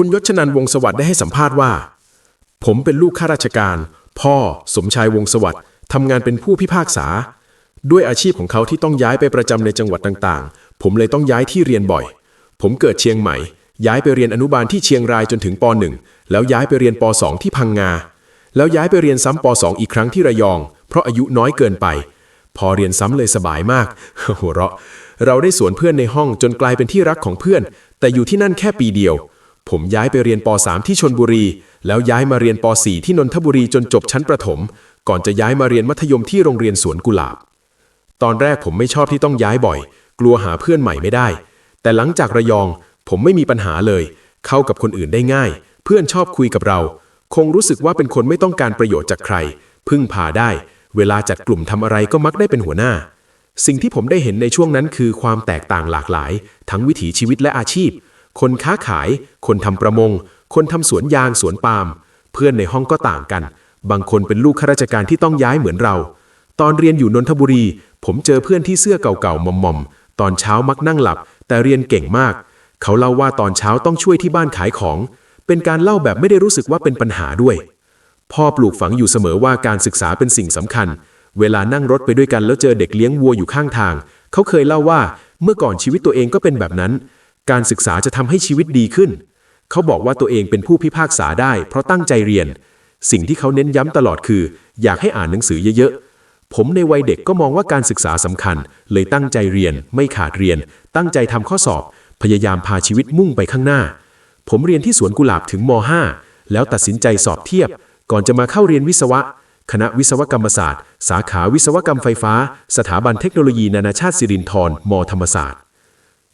คุณยศชนันท์วงศสวัสดิ์ได้ให้สัมภาษณ์ว่า ผมเป็นลูกข้าราชการ พ่อสมชายวงศสวัสดิ์ทำงานเป็นผู้พิพากษา ด้วยอาชีพของเขาที่ต้องย้ายไปประจำในจังหวัดต่างๆ ผมเลยต้องย้ายที่เรียนบ่อย ผมเกิดเชียงใหม่ ย้ายไปเรียนอนุบาลที่เชียงรายจนถึงป .1 แล้วย้ายไปเรียนป .2 ที่พังงา แล้วย้ายไปเรียนซ้ำป .2 อีกครั้งที่ระยอง เพราะอายุน้อยเกินไป พอเรียนซ้ำเลยสบายมาก หัวเราะ เราได้สวนเพื่อนในห้องจนกลายเป็นที่รักของเพื่อน แต่อยู่ที่นั่นแค่ปีเดียว ผมย้ายไปเรียนป .3 ที่ชนบุรี แล้วย้ายมาเรียนป .4 ที่นนทบุรีจนจบชั้นประถม ก่อนจะย้ายมาเรียนมัธยมที่โรงเรียนสวนกุหลาบ ตอนแรกผมไม่ชอบที่ต้องย้ายบ่อย กลัวหาเพื่อนใหม่ไม่ได้ แต่หลังจากระยอง ผมไม่มีปัญหาเลย เข้ากับคนอื่นได้ง่าย เพื่อนชอบคุยกับเรา คงรู้สึกว่าเป็นคนไม่ต้องการประโยชน์จากใคร พึ่งพาได้ เวลาจัดกลุ่มทำอะไรก็มักได้เป็นหัวหน้า สิ่งที่ผมได้เห็นในช่วงนั้นคือความแตกต่างหลากหลาย ทั้งวิถีชีวิตและอาชีพ คนค้าขาย คนทำประมง คนทำสวนยางสวนปาล์มเพื่อนในห้องก็ต่างกัน บางคนเป็นลูกข้าราชการที่ต้องย้ายเหมือนเรา ตอนเรียนอยู่นนทบุรี ผมเจอเพื่อนที่เสื้อเก่าๆมอมๆตอนเช้ามักนั่งหลับ แต่เรียนเก่งมาก เขาเล่าว่าตอนเช้าต้องช่วยที่บ้านขายของ เป็นการเล่าแบบไม่ได้รู้สึกว่าเป็นปัญหาด้วยพ่อปลูกฝังอยู่เสมอว่าการศึกษาเป็นสิ่งสำคัญ เวลานั่งรถไปด้วยกันแล้วเจอเด็กเลี้ยงวัวอยู่ข้างทาง เขาเคยเล่าว่าเมื่อก่อนชีวิตตัวเองก็เป็นแบบนั้น การศึกษาจะทำให้ชีวิตดีขึ้น เขาบอกว่าตัวเองเป็นผู้พิพากษาได้ เพราะตั้งใจเรียน สิ่งที่เขาเน้นย้ำตลอดคือ อยากให้อ่านหนังสือเยอะๆ ผมในวัยเด็กก็มองว่าการศึกษาสำคัญ เลยตั้งใจเรียน ไม่ขาดเรียน ตั้งใจทำข้อสอบ พยายามพาชีวิตมุ่งไปข้างหน้า ผมเรียนที่สวนกุหลาบถึงม .5 แล้วตัดสินใจสอบเทียบ ก่อนจะมาเข้าเรียนวิศวะคณะวิศวกรรมศาสตร์ สาขาวิศวกรรมไฟฟ้า สถาบันเทคโนโลยีนานาชาติสิรินธรมธรรมศาสตร์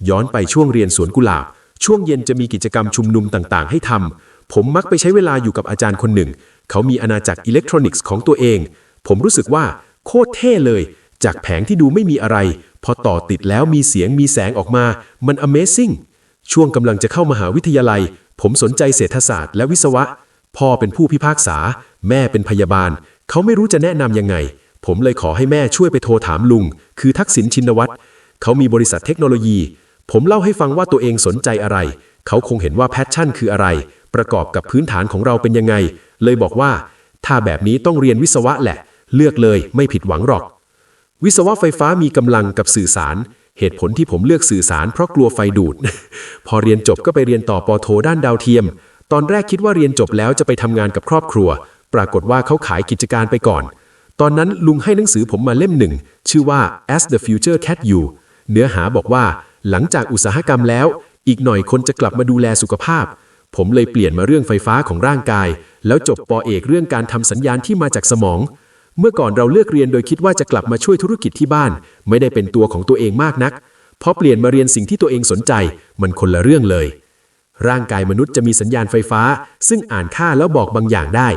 ย้อนไปช่วงเรียนสวนกุหลาบ ช่วงเย็นจะมีกิจกรรมชุมนุมต่างๆ ให้ทำ ผมมักไปใช้เวลาอยู่กับอาจารย์คนหนึ่ง เขามีอาณาจักรอิเล็กทรอนิกส์ของตัวเอง ผมรู้สึกว่าโคตรเท่เลย จากแผงที่ดูไม่มีอะไร พอต่อติดแล้วมีเสียงมีแสงออกมา มัน Amazing ช่วงกำลังจะเข้ามหาวิทยาลัย ผมสนใจเศรษฐศาสตร์และวิศวะ พ่อเป็นผู้พิพากษา แม่เป็นพยาบาล เขาไม่รู้จะแนะนำยังไง ผมเลยขอให้แม่ช่วยไปโทรถามลุง คือทักษิณชินวัตรเขามีบริษัทเทคโนโลยี ผมเล่าให้ฟังว่าตัวเองสนใจอะไร เขาคงเห็นว่าแพชชั่นคืออะไร ประกอบกับพื้นฐานของเราเป็นยังไง เลยบอกว่า ถ้าแบบนี้ต้องเรียนวิศวะแหละ เลือกเลยไม่ผิดหวังหรอก วิศวะไฟฟ้ามีกำลังกับสื่อสาร เหตุผลที่ผมเลือกสื่อสารเพราะกลัวไฟดูด พอเรียนจบก็ไปเรียนต่อปอโทด้านดาวเทียม ตอนแรกคิดว่าเรียนจบแล้วจะไปทำงานกับครอบครัว ปรากฏว่าเขาขายกิจการไปก่อน ตอนนั้นลุงให้หนังสือผมมาเล่มหนึ่งชื่อว่า As the Future Cat You เนื้อหาบอกว่า หลังจากอุตสาหกรรมแล้ว อีกหน่อยคนจะกลับมาดูแลสุขภาพ ผมเลยเปลี่ยนมาเรื่องไฟฟ้าของร่างกาย แล้วจบปอเอกเรื่องการทำสัญญาณที่มาจากสมอง เมื่อก่อนเราเลือกเรียนโดยคิดว่าจะกลับมาช่วยธุรกิจที่บ้าน ไม่ได้เป็นตัวของตัวเองมากนักพอเปลี่ยนมาเรียนสิ่งที่ตัวเองสนใจ มันคนละเรื่องเลย ร่างกายมนุษย์จะมีสัญญาณไฟฟ้า ซึ่งอ่านค่าแล้วบอกบางอย่างได้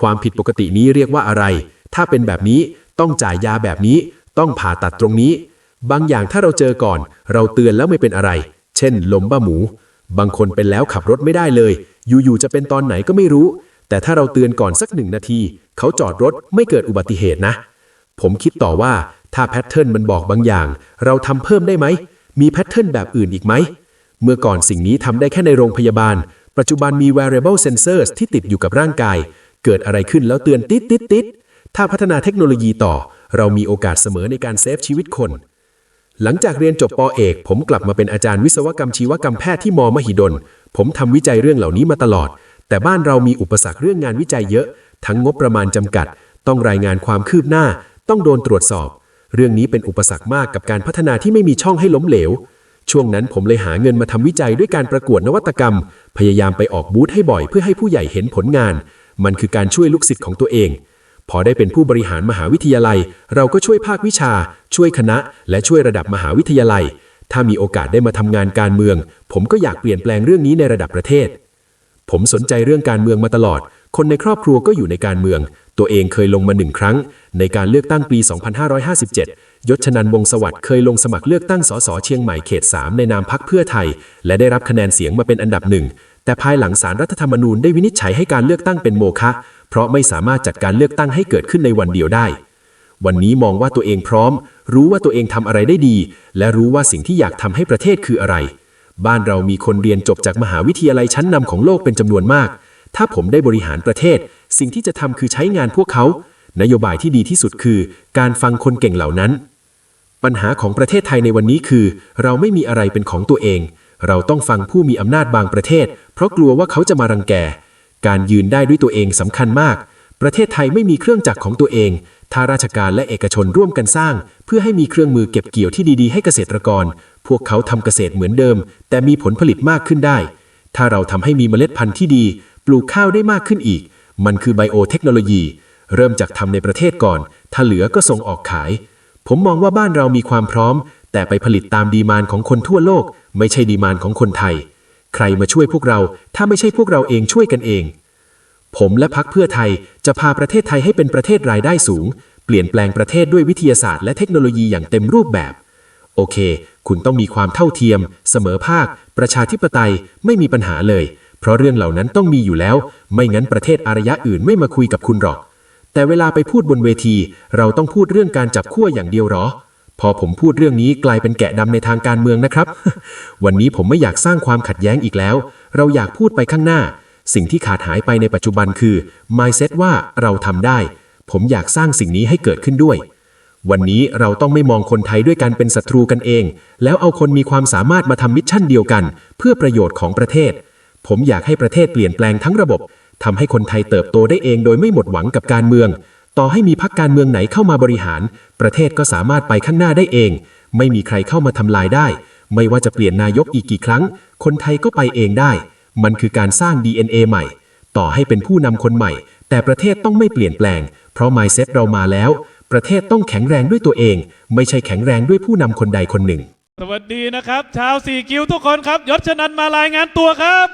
ความผิดปกตินี้เรียกว่าอะไร ถ้าเป็นแบบนี้ต้องจ่ายยาแบบนี้ ต้องผ่าตัดตรงนี้ บางอย่างถ้าเราเจอก่อน เราเตือนแล้วไม่เป็นอะไร เช่นลมบ้าหมู บางคนเป็นแล้วขับรถไม่ได้เลย อยู่ๆจะเป็นตอนไหนก็ไม่รู้ แต่ถ้าเราเตือนก่อนสักหนึ่งนาที เขาจอดรถไม่เกิดอุบัติเหตุนะ ผมคิดต่อว่าถ้าแพทเทิร์นมันบอกบางอย่าง เราทำเพิ่มได้ไหม มีแพทเทิร์นแบบอื่นอีกไหม เมื่อก่อนสิ่งนี้ทำได้แค่ในโรงพยาบาล ปัจจุบันมี wearable sensors ที่ติดอยู่กับร่างกาย เกิดอะไรขึ้นแล้วเตือนติดติดติดถ้าพัฒนาเทคโนโลยีต่อ เรามีโอกาสเสมอในการเซฟชีวิตคน หลังจากเรียนจบปอเอก ผมกลับมาเป็นอาจารย์วิศวกรรมชีวกรรมแพทย์ที่มอมหิดล ผมทำวิจัยเรื่องเหล่านี้มาตลอด แต่บ้านเรามีอุปสรรคเรื่องงานวิจัยเยอะ ทั้งงบประมาณจำกัด ต้องรายงานความคืบหน้า ต้องโดนตรวจสอบ เรื่องนี้เป็นอุปสรรคมากกับการพัฒนาที่ไม่มีช่องให้ล้มเหลว ช่วงนั้นผมเลยหาเงินมาทำวิจัยด้วยการประกวดนวัตกรรม พยายามไปออกบูธให้บ่อยเพื่อให้ผู้ใหญ่เห็นผลงาน มันคือการช่วยลูกศิษย์ของตัวเอง พอได้เป็นผู้บริหารมหาวิทยาลัย เราก็ช่วยภาควิชา ช่วยคณะ และช่วยระดับมหาวิทยาลัย ถ้ามีโอกาสได้มาทำงานการเมือง ผมก็อยากเปลี่ยนแปลงเรื่องนี้ในระดับประเทศ ผมสนใจเรื่องการเมืองมาตลอด คนในครอบครัวก็อยู่ในการเมือง ตัวเองเคยลงมาหนึ่งครั้ง ในการเลือกตั้งปี 2557 ยศชนันวงศ์สวัสดิ์เคยลงสมัครเลือกตั้งสสเชียงใหม่เขต 3 ในนามพักเพื่อไทย และได้รับคะแนนเสียงมาเป็นอันดับหนึ่งแต่ภายหลังสารรัฐธรรมนูญได้วินิจฉัยให้การเลือกตั้งเป็นโมฆะ ราะไม่สามารถจัดการเลือกตั้งให้เกิดขึ้นในวันเดียวได้ วันนี้มองว่าตัวเองพร้อม รู้ว่าตัวเองทำอะไรได้ดี และรู้ว่าสิ่งที่อยากทำให้ประเทศคืออะไร บ้านเรามีคนเรียนจบจากมหาวิทยาลัยชั้นนำของโลกเป็นจำนวนมาก ถ้าผมได้บริหารประเทศ สิ่งที่จะทำคือใช้งานพวกเขา นโยบายที่ดีที่สุดคือ การฟังคนเก่งเหล่านั้น ปัญหาของประเทศไทยในวันนี้คือ เราไม่มีอะไรเป็นของตัวเอง เราต้องฟังผู้มีอำนาจบางประเทศ เพราะกลัวว่าเขาจะมารังแก การยืนได้ด้วยตัวเองสำคัญมาก ประเทศไทยไม่มีเครื่องจักรของตัวเองถ้าราชการและเอกชนร่วมกันสร้าง เพื่อให้มีเครื่องมือเก็บเกี่ยวที่ดีๆ ให้เกษตรกร พวกเขาทำเกษตรเหมือนเดิม แต่มีผลผลิตมากขึ้นได้ ถ้าเราทำให้มีเมล็ดพันธุ์ที่ดี ปลูกข้าวได้มากขึ้นอีก มันคือไบโอเทคโนโลยี เริ่มจากทำในประเทศก่อน ถ้าเหลือก็ส่งออกขาย ผมมองว่าบ้านเรามีความพร้อม แต่ไปผลิตตามดีมานของคนทั่วโลก ไม่ใช่ดีมานของคนไทย ใครมาช่วยพวกเรา ถ้าไม่ใช่พวกเราเองช่วยกันเอง ผมและพักเพื่อไทยจะพาประเทศไทยให้เป็นประเทศรายได้สูง เปลี่ยนแปลงประเทศด้วยวิทยาศาสตร์และเทคโนโลยีอย่างเต็มรูปแบบ โอเค คุณต้องมีความเท่าเทียม เสมอภาค ประชาธิปไตยไม่มีปัญหาเลย เพราะเรื่องเหล่านั้นต้องมีอยู่แล้ว ไม่งั้นประเทศอารยะอื่นไม่มาคุยกับคุณหรอก แต่เวลาไปพูดบนเวที เราต้องพูดเรื่องการจับขั้วอย่างเดียวหรอ พอผมพูดเรื่องนี้กลายเป็นแกะดำในทางการเมืองนะครับ วันนี้ผมไม่อยากสร้างความขัดแย้งอีกแล้ว เราอยากพูดไปข้างหน้า สิ่งที่ขาดหายไปในปัจจุบันคือ mindset ว่าเราทำได้ ผมอยากสร้างสิ่งนี้ให้เกิดขึ้นด้วย วันนี้เราต้องไม่มองคนไทยด้วยกันเป็นศัตรูกันเอง แล้วเอาคนมีความสามารถมาทำมิชชั่นเดียวกัน เพื่อประโยชน์ของประเทศ ผมอยากให้ประเทศเปลี่ยนแปลงทั้งระบบทำให้คนไทยเติบโตได้เองโดยไม่หมดหวังกับการเมือง ต่อให้มีพักการเมืองไหนเข้ามาบริหาร ประเทศก็สามารถไปข้างหน้าได้เอง ไม่มีใครเข้ามาทำลายได้ ไม่ว่าจะเปลี่ยนนายกอีกกี่ครั้ง คนไทยก็ไปเองได้ มันคือการสร้าง DNA ใหม่ ต่อให้เป็นผู้นำคนใหม่ แต่ประเทศต้องไม่เปลี่ยนแปลง เพราะ mindset เรามาแล้ว ประเทศต้องแข็งแรงด้วยตัวเอง ไม่ใช่แข็งแรงด้วยผู้นำคนใดคนหนึ่ง สวัสดีนะครับ ชาวสี่คิวทุกคนครับยศชนันมารายงานตัวครับ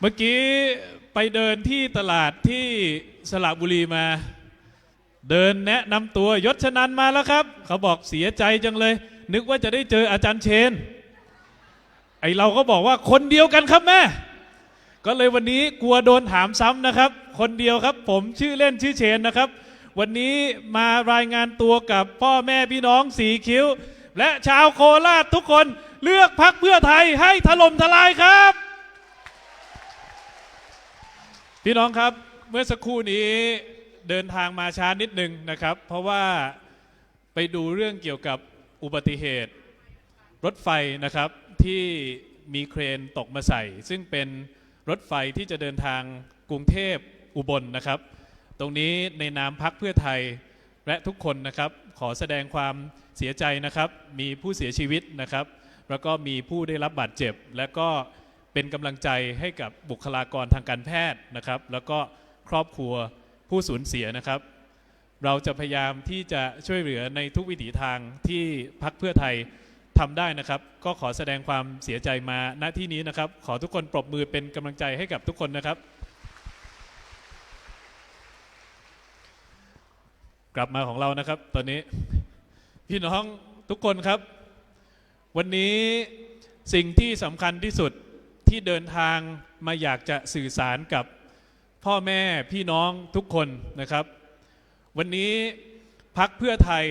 เมื่อกี้ ไปเดินที่ตลาดที่สระบุรีมา เดินแนะนำตัวยศชนันมาแล้วครับ เขาบอกเสียใจจังเลย นึกว่าจะได้เจออาจารย์เชน ไอเราก็บอกว่าคนเดียวกันครับแม่ ก็เลยวันนี้กลัวโดนถามซ้ำนะครับ คนเดียวครับ ผมชื่อเล่นชื่อเชนนะครับ วันนี้มารายงานตัวกับพ่อแม่พี่น้องสีคิ้ว และชาวโคราชทุกคนเลือกพักเพื่อไทยให้ถล่มทลายครับ พี่น้องครับเมื่อสักครู่นี้เดินทางมาช้านิดนึงนะครับ เพราะว่าไปดูเรื่องเกี่ยวกับอุบัติเหตุรถไฟนะครับที่มีเครนตกมาใส่ ซึ่งเป็นรถไฟที่จะเดินทางกรุงเทพอุบลนะครับ ตรงนี้ในนามพักเพื่อไทยและทุกคนนะครับขอแสดงความเสียใจนะครับ มีผู้เสียชีวิตนะครับ แล้วก็มีผู้ได้รับบาดเจ็บ และก็ เป็นกำลังใจให้กับบุคลากรทางการแพทย์นะครับ แล้วก็ครอบครัวผู้สูญเสียนะครับ เราจะพยายามที่จะช่วยเหลือในทุกวิถีทางที่พักเพื่อไทยทำได้นะครับ ก็ขอแสดงความเสียใจมาณที่นี้นะครับ ขอทุกคนปรบมือเป็นกำลังใจให้กับทุกคนนะครับ กลับมาของเรานะครับ ตอนนี้พี่น้องทุกคนครับ วันนี้สิ่งที่สำคัญที่สุด ที่เดินทางมาอยากจะสื่อสารกับพ่อแม่พี่น้องทุกคนนะครับ วันนี้พักเพื่อไทย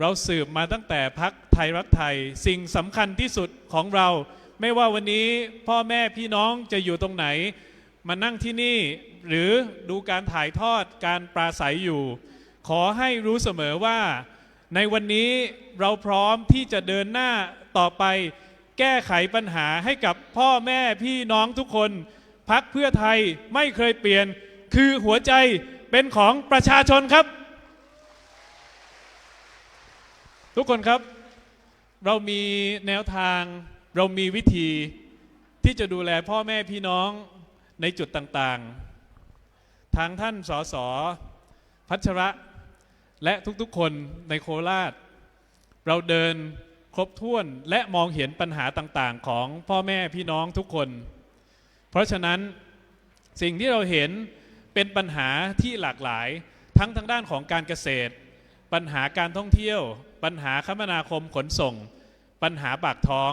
เราสืบมาตั้งแต่พักไทยรักไทย สิ่งสำคัญที่สุดของเรา ไม่ว่าวันนี้พ่อแม่พี่น้องจะอยู่ตรงไหน มานั่งที่นี่หรือดูการถ่ายทอดการปราศัยอยู่ ขอให้รู้เสมอว่า ในวันนี้เราพร้อมที่จะเดินหน้าต่อไป แก้ไขปัญหาให้กับพ่อแม่พี่น้องทุกคน พักเพื่อไทยไม่เคยเปลี่ยน คือหัวใจเป็นของประชาชนครับ ทุกคนครับ เรามีแนวทางเรามีวิธีที่จะดูแลพ่อแม่พี่น้องในจุดต่างๆ ทางท่านสสพัชระ และทุกๆคนในโคราช เราเดิน ครบถ้วนและมองเห็นปัญหาต่างๆ ของพ่อแม่พี่น้องทุกคน เพราะฉะนั้นสิ่งที่เราเห็นเป็นปัญหาที่หลากหลาย ทั้งทางด้านของการเกษตร ปัญหาการท่องเที่ยว ปัญหาคมนาคมขนส่ง ปัญหาปากท้อง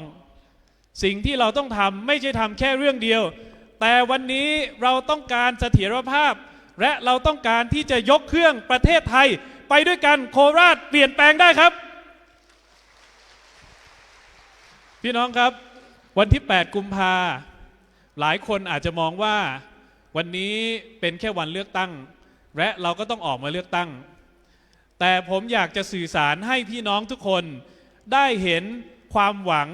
สิ่งที่เราต้องทำไม่ใช่ทำแค่เรื่องเดียว แต่วันนี้เราต้องการเสถียรภาพ และเราต้องการที่จะยกเครื่องประเทศไทย ไปด้วยกันโคราชเปลี่ยนแปลงได้ครับ พี่น้องครับ วันที่ 8 กุมภาหลายคนอาจจะมองว่าวันนี้เป็นแค่วันเลือกตั้ง และเราก็ต้องออกมาเลือกตั้ง แต่ผมอยากจะสื่อสารให้พี่น้องทุกคนได้เห็นความหวัง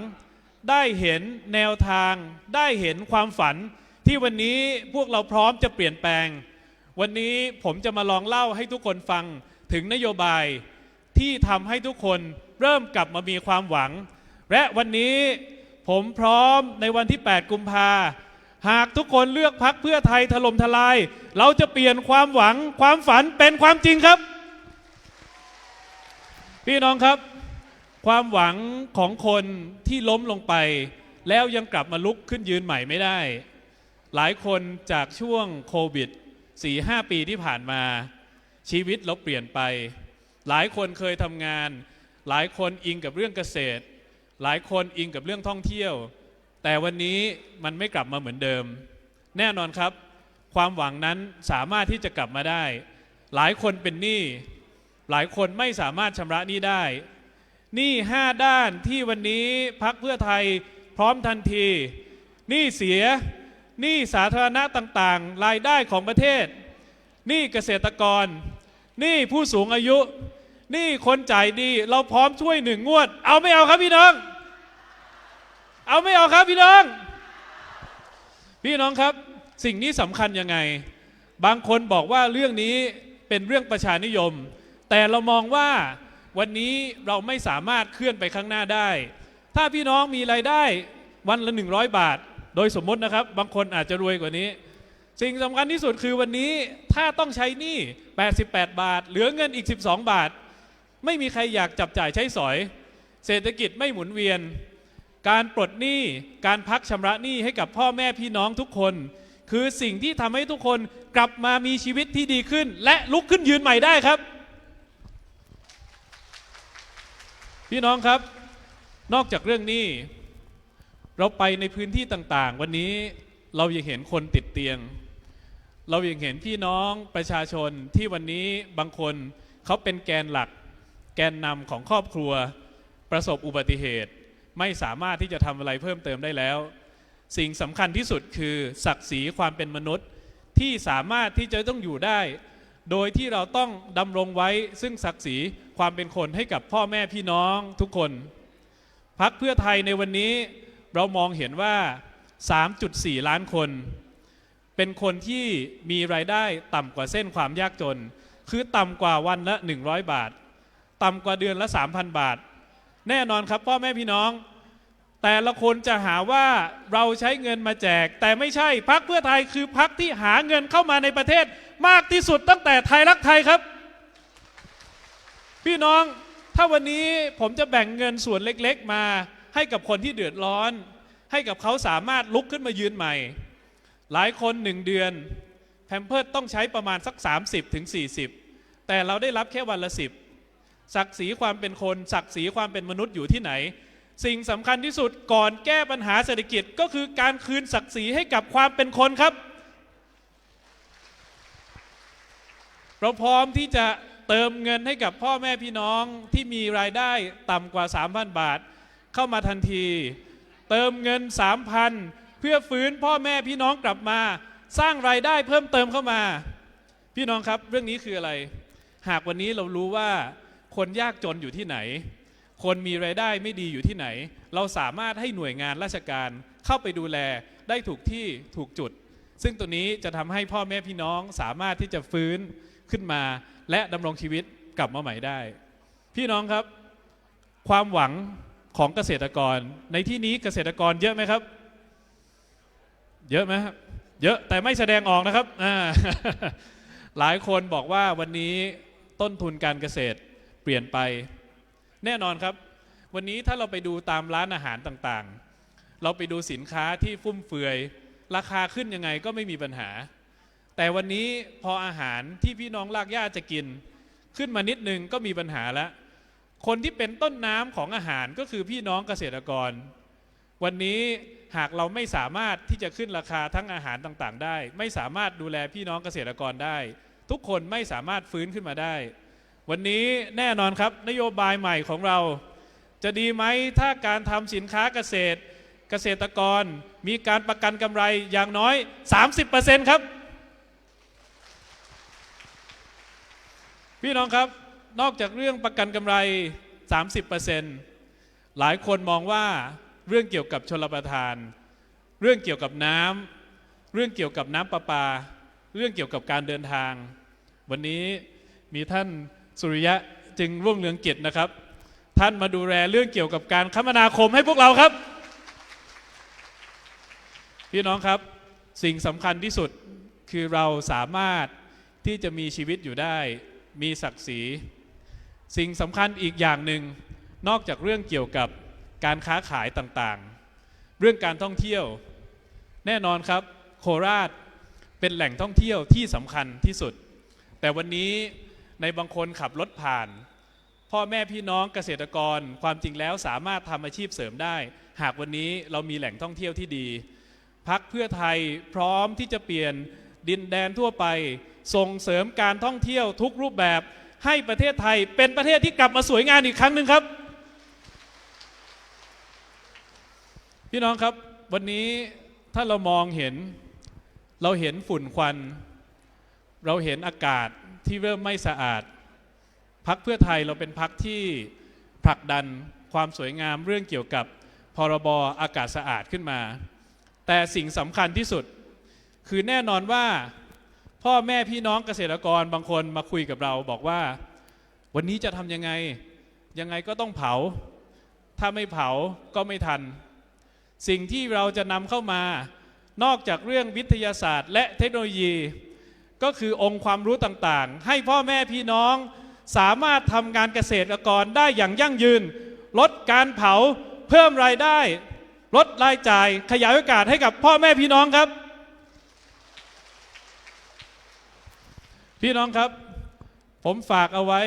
ได้เห็นแนวทาง ได้เห็นความฝัน ที่วันนี้พวกเราพร้อมจะเปลี่ยนแปลง วันนี้ผมจะมาลองเล่าให้ทุกคนฟังถึงนโยบายที่ทำให้ทุกคนเริ่มกลับมามีความหวัง และวันนี้ผมพร้อมในวันที่ 8 กุมภาหากทุกคนเลือกพักเพื่อไทยถล่มทลาย เราจะเปลี่ยนความหวังความฝันเป็นความจริงครับ พี่น้องครับ ความหวังของคนที่ล้มลงไป แล้วยังกลับมาลุกขึ้นยืนใหม่ไม่ได้ หลายคนจากช่วงโควิด4-5 ปีที่ผ่านมา ชีวิตเราเปลี่ยนไป หลายคนเคยทำงาน หลายคนอิงกับเรื่องเกษตร หลายคนอิงกับเรื่องท่องเที่ยว แต่วันนี้มันไม่กลับมาเหมือนเดิม แน่นอนครับ ความหวังนั้นสามารถที่จะกลับมาได้ หลายคนเป็นหนี้หลายคนไม่สามารถชำระหนี้ได้หนี้ห้าด้านที่วันนี้พักเพื่อไทยพร้อมทันทีหนี้เสียหนี้สาธารณะต่างๆ รายได้ของประเทศหนี้เกษตรกรหนี้ผู้สูงอายุ นี้คนจ่ายดีเราพร้อมช่วยหนึ่งงวด เอาไม่เอาครับพี่น้อง เอาไม่เอาครับพี่น้อง พี่น้องครับ สิ่งนี้สำคัญยังไง บางคนบอกว่าเรื่องนี้เป็นเรื่องประชานิยม แต่เรามองว่าวันนี้เราไม่สามารถเคลื่อนไปข้างหน้าได้ ถ้าพี่น้องมีรายได้วันละ 100 บาท โดยสมมตินะครับ บางคนอาจจะรวยกว่านี้ สิ่งสำคัญที่สุดคือวันนี้ถ้าต้องใช้หนี้88 บาท เหลือเงินอีก 12 บาท ไม่มีใครอยากจับจ่ายใช้สอย เศรษฐกิจไม่หมุนเวียน การปลดหนี้การพักชำระหนี้ให้กับพ่อแม่พี่น้องทุกคน คือสิ่งที่ทำให้ทุกคนกลับมามีชีวิตที่ดีขึ้น และลุกขึ้นยืนใหม่ได้ครับ พี่น้องครับ นอกจากเรื่องหนี้เราไปในพื้นที่ต่างๆ วันนี้เรายังเห็นคนติดเตียง เรายังเห็นพี่น้องประชาชนที่วันนี้บางคนเขาเป็นแกนหลัก แกนนำของครอบครัวประสบอุบัติเหตุ ไม่สามารถที่จะทำอะไรเพิ่มเติมได้แล้ว สิ่งสำคัญที่สุดคือศักดิ์ศรีความเป็นมนุษย์ที่สามารถที่จะต้องอยู่ได้ โดยที่เราต้องดำรงไว้ซึ่งศักดิ์ศรีความเป็นคนให้กับพ่อแม่พี่น้องทุกคนพักเพื่อไทยในวันนี้เรามองเห็นว่า 3.4 ล้านคน เป็นคนที่มีรายได้ต่ำกว่าเส้นความยากจน คือต่ำกว่าวันละ 100 บาท ต่ำกว่าเดือนละ 3,000 บาท แน่นอนครับพ่อแม่พี่น้อง แต่ละคนจะหาว่าเราใช้เงินมาแจก แต่ไม่ใช่พักเพื่อไทยคือพักที่หาเงินเข้ามาในประเทศ มากที่สุดตั้งแต่ไทยรักไทยครับ พี่น้องถ้าวันนี้ผมจะแบ่งเงินส่วนเล็กๆ มาให้กับคนที่เดือดร้อน ให้กับเขาสามารถลุกขึ้นมายืนใหม่ หลายคนหนึ่งเดือนแพมเพิร์ต้องใช้ประมาณสัก 30ถึง40 แต่เราได้รับแค่วันละ 10 ศักดิ์ศรีความเป็นคน ศักดิ์ศรีความเป็นมนุษย์อยู่ที่ไหน สิ่งสำคัญที่สุดก่อนแก้ปัญหาเศรษฐกิจก็คือการคืนศักดิ์ศรีให้กับความเป็นคนครับ เราพร้อมที่จะเติมเงินให้กับพ่อแม่พี่น้องที่มีรายได้ต่ำกว่า 3,000 บาท เข้ามาทันที เติมเงิน 3,000 เพื่อฟื้นพ่อแม่พี่น้องกลับมา สร้างรายได้เพิ่มเติมเข้ามา พี่น้องครับเรื่องนี้คืออะไร หากวันนี้เรารู้ว่า คนยากจนอยู่ที่ไหน คนมีรายได้ไม่ดีอยู่ที่ไหน เราสามารถให้หน่วยงานราชการเข้าไปดูแลได้ถูกที่ถูกจุด ซึ่งตัวนี้จะทำให้พ่อแม่พี่น้องสามารถที่จะฟื้นขึ้นมา และดำรงชีวิตกลับมาใหม่ได้ พี่น้องครับ ความหวังของเกษตรกร ในที่นี้เกษตรกรเยอะไหมครับ เยอะไหมครับเยอะแต่ไม่แสดงออกนะครับ หลายคนบอกว่าวันนี้ต้นทุนการเกษตร เปลี่ยนไป แน่นอนครับ วันนี้ถ้าเราไปดูตามร้านอาหารต่างๆ เราไปดูสินค้าที่ฟุ่มเฟือย ราคาขึ้นยังไงก็ไม่มีปัญหา แต่วันนี้พออาหารที่พี่น้องลากย่าจะกิน ขึ้นมานิดนึงก็มีปัญหาแล้ว คนที่เป็นต้นน้ำของอาหารก็คือพี่น้องเกษตรกร วันนี้หากเราไม่สามารถที่จะขึ้นราคาทั้งอาหารต่างๆ ได้ ไม่สามารถดูแลพี่น้องเกษตรกรได้ ทุกคนไม่สามารถฟื้นขึ้นมาได้ วันนี้แน่นอนครับนโยบายใหม่ของเรา จะดีไหมถ้าการทำสินค้าเกษตร เกษตรกรมีการประกันกำไรอย่างน้อย 30%ครับ พี่น้องครับนอกจากเรื่องประกันกำไร 30%หลายคนมองว่าเรื่องเกี่ยวกับชลประทาน เรื่องเกี่ยวกับน้ำเรื่องเกี่ยวกับน้ำประปา เรื่องเกี่ยวกับการเดินทาง วันนี้มีท่าน สุริยะจึงรุ่งเรืองกิจนะครับ ท่านมาดูแลเรื่องเกี่ยวกับการคมนาคมให้พวกเราครับ พี่น้องครับสิ่งสำคัญที่สุดคือเราสามารถที่จะมีชีวิตอยู่ได้ มีศักดิ์ศรี สิ่งสำคัญอีกอย่างหนึ่งนอกจากเรื่องเกี่ยวกับการค้าขายต่างๆ เรื่องการท่องเที่ยว แน่นอนครับ โคราชเป็นแหล่งท่องเที่ยวที่สำคัญที่สุด แต่วันนี้ ในบางคนขับรถผ่าน พ่อแม่พี่น้องเกษตรกรความจริงแล้วสามารถทำอาชีพเสริมได้ หากวันนี้เรามีแหล่งท่องเที่ยวที่ดี พักเพื่อไทยพร้อมที่จะเปลี่ยนดินแดนทั่วไป ส่งเสริมการท่องเที่ยวทุกรูปแบบ ให้ประเทศไทยเป็นประเทศที่กลับมาสวยงามอีกครั้งหนึ่งครับ พี่น้องครับวันนี้ถ้าเรามองเห็นเราเห็นฝุ่นควัน เราเห็นอากาศ ที่เริ่มไม่สะอาดพักเพื่อไทยเราเป็นพักที่ผลักดันความสวยงามเรื่องเกี่ยวกับพรบอากาศสะอาดขึ้นมา แต่สิ่งสำคัญที่สุด คือแน่นอนว่าพ่อแม่พี่น้องเกษตรกรบางคนมาคุยกับเราบอกว่า วันนี้จะทำยังไง ยังไงก็ต้องเผา ถ้าไม่เผาก็ไม่ทัน สิ่งที่เราจะนำเข้ามานอกจากเรื่องวิทยาศาสตร์ และเทคโนโลยี ก็คือองค์ความรู้ต่างๆ ให้พ่อแม่พี่น้องสามารถทำงานเกษตรกรได้อย่างยั่งยืน ลดการเผาเพิ่มรายได้ ลดรายจ่ายขยายโอกาสให้กับพ่อแม่พี่น้องครับ พี่น้องครับ ผมฝากเอาไว้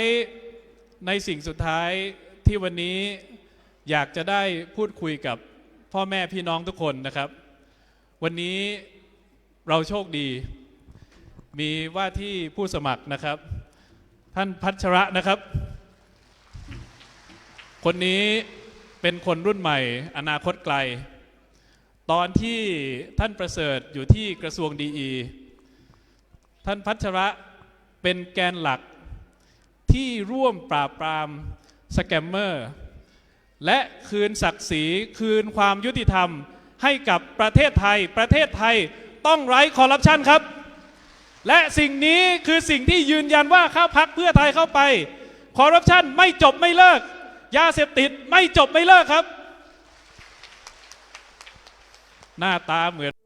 ในสิ่งสุดท้ายที่วันนี้อยากจะได้พูดคุยกับพ่อแม่พี่น้องทุกคนนะครับ วันนี้เราโชคดี มีว่าที่ผู้สมัครนะครับ ท่านพัชระนะครับ คนนี้เป็นคนรุ่นใหม่ อนาคตไกล ตอนที่ท่านประเสริฐอยู่ที่กระทรวงดีอีท่านพัชระเป็นแกนหลักที่ร่วมปราบปรามสแกมเมอร์ และคืนศักดิ์ศรีคืนความยุติธรรมให้กับประเทศไทย ประเทศไทยต้องไร้คอร์รัปชันครับ และสิ่งนี้คือสิ่งที่ยืนยันว่าข้าพักเพื่อไทยเข้าไป คอร์รัปชันไม่จบไม่เลิก ยาเสพติดไม่จบไม่เลิกครับ หน้าตาเหมือน